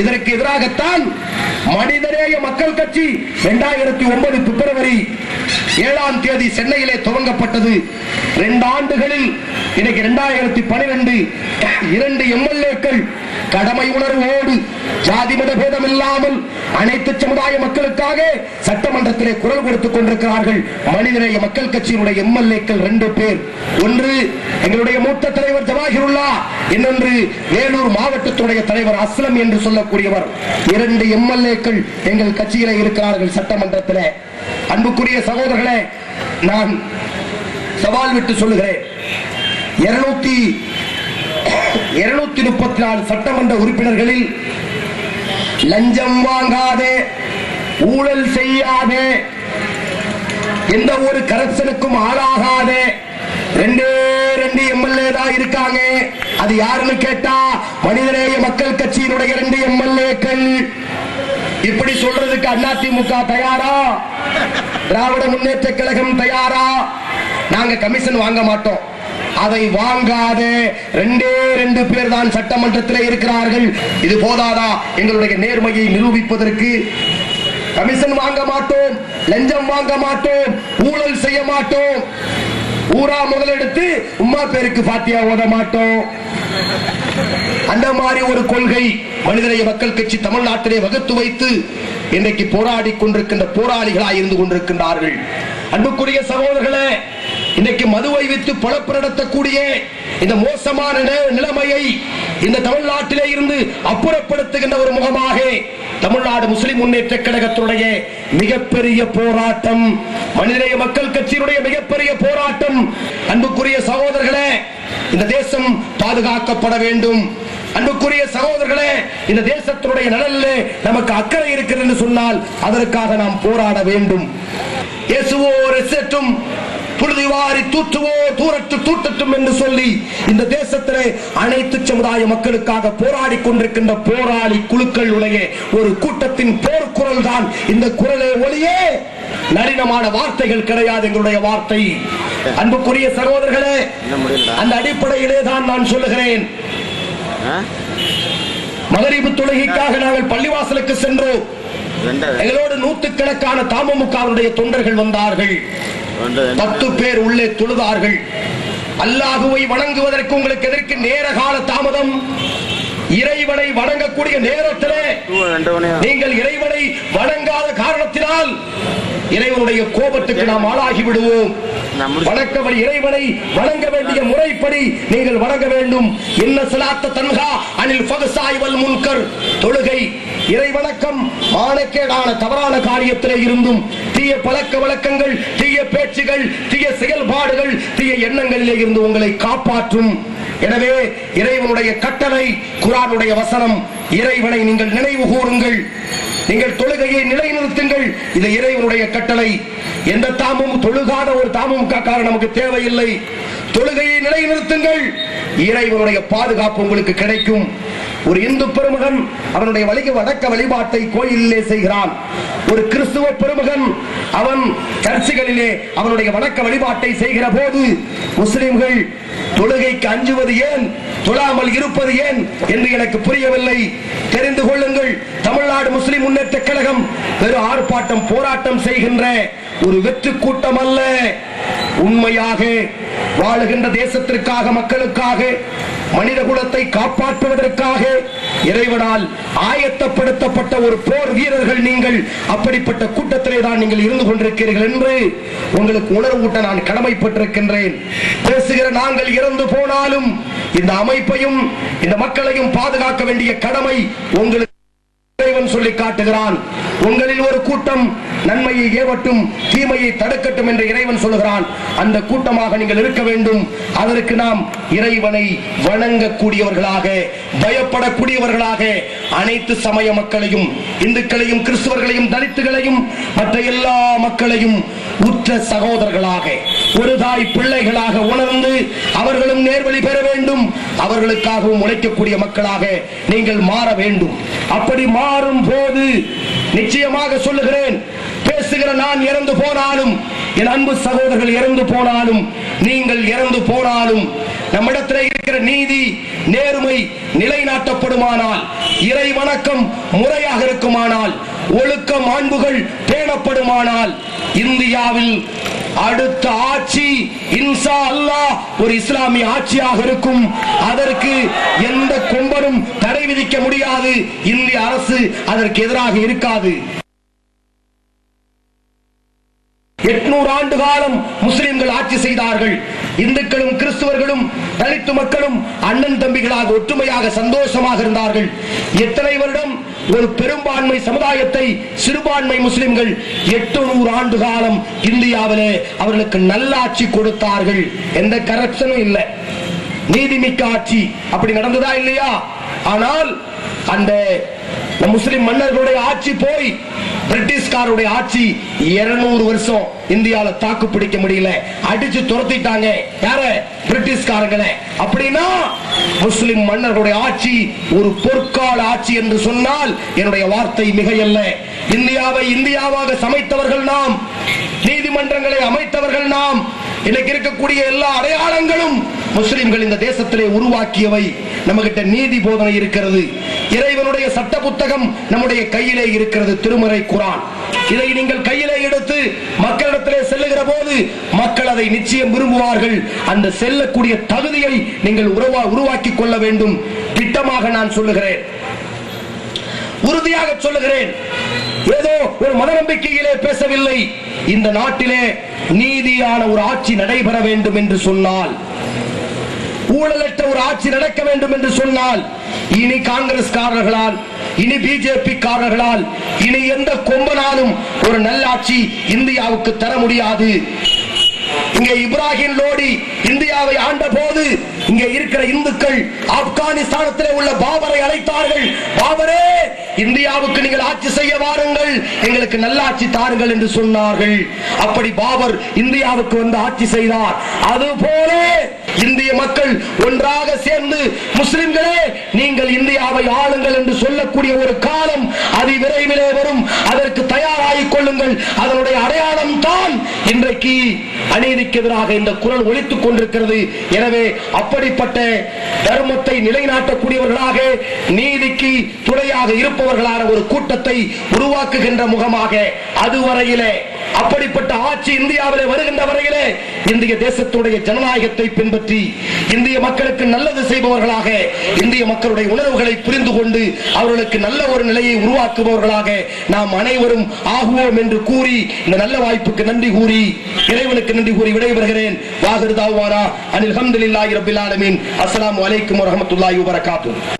இதற்கு எதிராகத்தான் மனிதநேய மக்கள் கட்சி இரண்டாயிரத்தி ஒன்பது பிப்ரவரி ஏழாம் தேதி சென்னையிலே துவங்கப்பட்டது. இரண்டு ஆண்டுகளில் இன்னைக்கு இரண்டாயிரத்தி பனிரெண்டு இரண்டு எம்எல்ஏக்கள் கடமை உணர்வோடு ஜாதி மத பேதம் இல்லாமல் அனைத்து சமுதாய மக்களுக்காக சட்டமன்றத்திலே குரல் கொடுத்துக் கொண்டிருக்கிறார்கள். மனிதநேய மக்கள் கட்சியினுடைய எம்எல்ஏக்கள் ரெண்டு பேர். ஒன்று எங்களுடைய மூத்த தலைவர் ஜவாஹிருல்லா இன்னொன்று வேலூர் மாவட்டத்துடைய தலைவர் அஸ்லம் என்று சொல்லக்கூடியவர். இரண்டு எம்எல்ஏக்கள் எங்கள் கட்சியிலே இருக்கிறார்கள் சட்டமன்றத்தில். அன்புக்குரிய சகோதரர்களே நான் சவால் விட்டு சொல்லுகிறேன். இருநூத்தி இருநூத்தி முப்பத்தி நாலு சட்டமன்ற உறுப்பினர்களில் லஞ்சம் வாங்காதே ஊழல் செய்யாதே எந்த ஒரு கரப்ஷனுக்கும் ஆளாகாதே. ரெண்டே ரெண்டு எம்எல்ஏ தான் இருக்காங்க. அது யாருன்னு கேட்டா மனிதநேய மக்கள் கட்சியினுடைய ரெண்டு எம்எல்ஏக்கள். இப்படி சொல்றதுக்கு அதிமுக தயாரா? திராவிட முன்னேற்ற கழகம் தயாரா? நாங்க கமிஷன் வாங்க மாட்டோம். அதை வாங்காத. ரெண்டே ரெண்டு பேர் தான் சட்டமன்றத்தில் இருக்கிறார்கள். இது போதாதா? எங்களுடைய நேர்மையை நிரூபிப்பதற்கு கமிஷன் வாங்க மாட்டோம் லஞ்சம் வாங்க மாட்டோம் ஊழல் செய்ய மாட்டோம். ஊரா முதலெடுத்து உம்மா பேருக்கு பாத்தியா ஓத மாட்டோம். அந்த மாதிரி ஒரு கொள்கை மனிதநேய மக்கள் கட்சி தமிழ்நாட்டிலே வகுத்து வைத்து இன்றைக்கு போராடி கொண்டிருக்கின்ற போராளிகளாய் இருந்து கொண்டிருக்கின்றார்கள். அன்புக்குரிய சகோதரர்களே இன்னைக்கு மதுவை வித்து பொழப்பு நடத்தக்கூடிய இந்த மோசமான நிலைமையை இந்த தமிழ்நாட்டிலே இருந்து அப்புறப்படுத்துகின்ற ஒரு முகமாக தமிழ்நாடு முஸ்லிம் முன்னேற்ற கழகத்துடைய மிகப்பெரிய போராட்டம் மனிதநேய மக்கள் கட்சியினுடைய மிகப்பெரிய போராட்டம். அன்புக்குரிய சகோதரர்களே இந்த தேசம் பாதுகாக்கப்பட வேண்டும். அன்புக்குரிய சகோதரர்களே இந்த தேசத்தினுடைய நலனிலே நமக்கு அக்கறை இருக்கிறது என்று சொன்னால் அதற்காக நாம் போராட வேண்டும். இயேசுவோ ரெசட்டும் புழுதி வாரி தூற்றுவோ தூரட்டு தூட்டட்டும் என்று சொல்லி இந்த தேசத்திலே அனைத்து சமுதாய மக்களுக்காக போராடி கொண்டிருக்கின்ற போராளி குழுக்களுடைய ஒரு கூட்டத்தின் போர்க்குரல் தான் இந்த குரலே ஒளியே. நளினமான வார்த்தைகள் கிடையாது எங்களுடைய வார்த்தை. அன்புக்குரிய சகோதரர்களே அந்த அடிப்படையிலே தான் நான் சொல்லுகிறேன். மகரிபு தொழுகைக்காக நாங்கள் பள்ளிவாசலுக்கு சென்றோம். எங்களோடு நூற்றுக்கணக்கான தாமமுகவுடைய தொண்டர்கள் வந்தார்கள். பத்து பேர் உள்ளே தொழுதார்கள். அல்லாஹுவை வணங்குவதற்கு உங்களுக்கு எதற்கு நேர கால தாமதம்? இறைவனை வணங்கக்கூடிய நேரத்திலே நீங்கள் இறைவனை வணங்காத காரணத்தினால் இறைவனுடைய கோபத்துக்கு நாம் ஆளாகி விடுவோம் வணக்கவழி இறைவனை வணங்க வேண்டிய முறைப்படி நீங்கள் வணங்க வேண்டும். என்ன சிலாத்த தன்ஹா அனில் ஃபகசாய் வல் முன்கர். தொழுகை இறை வணக்கம் மானக்கேடான தவறான காரியத்திலே இருந்தும் தீய பழக்க வழக்கங்கள் தீய பேச்சுகள் தீய செயல்பாடுகள் தீய எண்ணங்களிலே இருந்து உங்களை காப்பாற்றும். எனவே இறைவனுடைய கட்டளை குரானுடைய வசனம் இறைவனை நீங்கள் நினைவு கூறுங்கள். நீங்கள் தொழுகையை நிலைநிறுத்துங்கள். இது இறைவனுடைய கட்டளை. எந்த தாமும் தொழுகாத ஒரு தாமும் காக்கார நமக்கு தேவையில்லை. தொழுகையை நிலைநிறுத்துங்கள். இறைவனுடைய பாதுகாப்பு உங்களுக்கு கிடைக்கும். ஒரு இந்து பெருமகன் அவனுடைய வழிக வடக்க வழிபாட்டை கோயிலிலே செய்கிறான். ஒரு கிறிஸ்துவ பெருமகன் அவன் சர்ச்சுகளிலே அவனுடைய வணக்க வழிபாட்டை செய்கிற போது முஸ்லிம்கள் தொழுகைக்கு அஞ்சுவது ஏன்? தொழாமல் இருப்பது ஏன்? என்று எனக்கு புரியவில்லை. தெரிந்து கொள்ளுங்கள். தமிழ்நாடு முஸ்லிம் முன்னேற்ற கழகம் ஆர்ப்பாட்டம் போராட்டம் செய்கின்ற ஒரு வெற்று கூட்டம் அல்ல உண்மையாக வாழுகின்ற தேசத்திற்காக மக்களுக்காக மனித குலத்தை காப்பாற்றுவதற்காக இறைவனால் ஆயத்தப்படுத்தப்பட்ட ஒரு போர் வீரர்கள் நீங்கள் அப்படிப்பட்ட கூட்டத்திலே தான் நீங்கள் இருந்து கொண்டிருக்கிறீர்கள் என்று உங்களுக்கு உணர்வூட்ட நான் கடமைப்பட்டிருக்கின்றேன். பேசுகிற நாங்கள் இறந்து போனாலும் இந்த அமைப்பையும் இந்த மக்களையும் பாதுகாக்க வேண்டிய கடமை உங்களுக்கு இறைவன் சொல்லி காட்டுகிறான். உங்களில் ஒரு கூட்டம் நன்மையை ஏவட்டும் தீமையை தடுக்கட்டும் என்று இறைவன் சொல்லுகிறான். அந்த கூட்டமாக நீங்கள் இருக்க வேண்டும். அதற்கு நாம் இறைவனை வணங்கக்கூடியவர்களாக பயப்படக்கூடியவர்களாக அனைத்து சமய மக்களையும் இந்துக்களையும் கிறிஸ்துவர்களையும் தலித்துகளையும் மற்ற எல்லா மக்களையும் உற்ற சகோதரர்களாக ஒரு தாய் பிள்ளைகளாக உணர்ந்து அவர்களும் நேர்வழி பெற வேண்டும். அவர்களுக்காகவும் உழைக்கக்கூடிய மக்களாக நீங்கள் மாற வேண்டும். அப்படி மாறும் போது நிச்சயமாக சொல்லுகிறேன் பேசுகிற நான் இறந்து போனாலும் என் அன்பு சகோதரர்கள் இறந்து போனாலும் நீங்கள் இறந்து போனாலும் நம்மிடத்தில் இருக்கிற நீதி நேர்மை நிலைநாட்டப்படுமானால் இறை வணக்கம் முறையாக இருக்குமானால் ஒழுக்க மாண்புகள் பேணப்படுமானால் இந்தியாவில் அடுத்த ஆட்சி இன்சா அல்லாஹ் ஒரு இஸ்லாமிய ஆட்சியாக இருக்கும். அதற்கு எந்த கொம்பனும் தடை விதிக்க முடியாது. இந்திய அரசு அதற்கு எதிராக இருக்காது. எட்நூறு ஆண்டு காலம் முஸ்லிம்கள் ஆட்சி செய்தார்கள். இந்துக்களும் கிறிஸ்துவர்களும் தலித்து மக்களும் அண்ணன் தம்பிகளாக ஒற்றுமையாக சந்தோஷமாக இருந்தார்கள். எத்தனை வருடம் ஒரு பெரும்பான்மை சமுதாயத்தை சிறுபான்மை முஸ்லிம்கள் எட்டு நூறு ஆண்டு காலம் இந்தியாவிலே அவர்களுக்கு நல்லாட்சி கொடுத்தார்கள். எந்த கரப்ஷனும் இல்லை. நீதிமிக்க ஆட்சி. அப்படி நடந்ததா இல்லையா? ஆனால் அந்த முஸ்லிம் மன்னர்களுடைய ஆட்சி போய் பிரிட்டிஷ்காருடைய ஆட்சி 200 வருஷம் இந்தியால தாக்கு பிடிக்க முடியல. அடிச்சு துரத்திட்டாங்க. யார? பிரிட்டிஷ்காரங்களை அப்படின்னா முஸ்லிம் மன்னர்களுடைய ஆட்சி ஒரு பொற்கால ஆட்சி என்று சொன்னால் என்னுடைய வார்த்தை மிகையல்ல. இந்தியாவை இந்தியாவாக சமைத்தவர்கள் நாம் நீதிமன்றங்களை அமைத்தவர்கள் நாம் இன்னைக்கு இருக்கக்கூடிய எல்லா அடையாளங்களும் முஸ்லிம்கள் இந்த தேசத்திலே உருவாக்கியவை. நம்மகிட்ட நீதி போதனை இருக்கிறது. இறைவனுடைய சட்ட புத்தகம் நம்முடைய கையிலே இருக்கிறது. திருமறை குரான். இதை நீங்கள் கையிலே எடுத்து மக்களிடத்திலே செல்லுகிற போது மக்கள் அதை நிச்சயம் விரும்புவார்கள். அந்த செல்லக்கூடிய தகுதியை நீங்கள் உருவா உருவாக்கி கொள்ள வேண்டும். திட்டமாக நான் சொல்லுகிறேன். உறுதியாக சொல்லுகிறேன். ஏதோ ஒரு மனநம்பிக்கையிலே பேசவில்லை. இந்த நாட்டிலே நீதியான ஒரு ஆட்சி நடைபெற வேண்டும் என்று சொன்னால் ஊழலற்ற ஒரு ஆட்சி நடக்க வேண்டும் என்று சொன்னால் இனி காங்கிரஸ்காரர்களால் இனி பிஜேபி காரர்களால் இனி எந்த கொம்பனாலும் ஒரு நல்லாட்சி இந்தியாவுக்கு தர முடியாது. இங்கே இப்ராஹிம் லோடி இந்தியாவை ஆண்ட போது இங்கே இருக்கிற இந்துக்கள் ஆப்கானிஸ்தானத்தில் உள்ள பாபரை அழைத்தார்கள். பாபரே இந்தியாவுக்கு நீங்கள் ஆட்சி செய்ய வாருங்கள். எங்களுக்கு நல்லாட்சி தாருங்கள் என்று சொன்னார்கள். அப்படி பாபர் இந்தியாவுக்கு வந்து ஆட்சி செய்தார். அதுபோல இந்திய மக்கள் ஒன்றாக சேர்ந்து முஸ்லிம்களே நீங்கள் இந்தியாவை ஆளுங்கள் என்று சொல்லக்கூடிய ஒரு காலம் அதி விரைவிலே வரும். அதற்கு தயாராகிக் அதனுடைய அடையாளம் தான் இன்றைக்கு அநீதிக்கு எதிராக இந்த குரல் ஒழித்துக் கொண்டிருக்கிறது. எனவே அப்படிப்பட்ட தர்மத்தை நிலைநாட்டக்கூடியவர்களாக நீதிக்கு துணையாக இருப்பவர்களான ஒரு கூட்டத்தை உருவாக்குகின்ற முகமாக அதுவரையிலே அப்படிப்பட்ட ஆட்சி இந்தியாவிலே வருகின்ற வரையிலே இந்திய தேசத்துடைய ஜனநாயகத்தை பின்பற்றி இந்திய மக்களுக்கு நல்லது செய்பவர்களாக இந்திய மக்களுடைய உணர்வுகளை புரிந்து கொண்டு அவர்களுக்கு நல்ல ஒரு நிலையை உருவாக்குபவர்களாக நாம் அனைவரும் ஆகுவோம் என்று கூறி இந்த நல்ல வாய்ப்புக்கு நன்றி கூறி இறைவனுக்கு நன்றி கூறி விடைபெறுகிறேன். வாகிரு தாவானா அனில் ஹம்துலில்லாஹி ரப்பில் ஆலமீன். அஸ்லாம் வலைக்கும் வரஹ்மத்துல்லாஹி வரகாத்து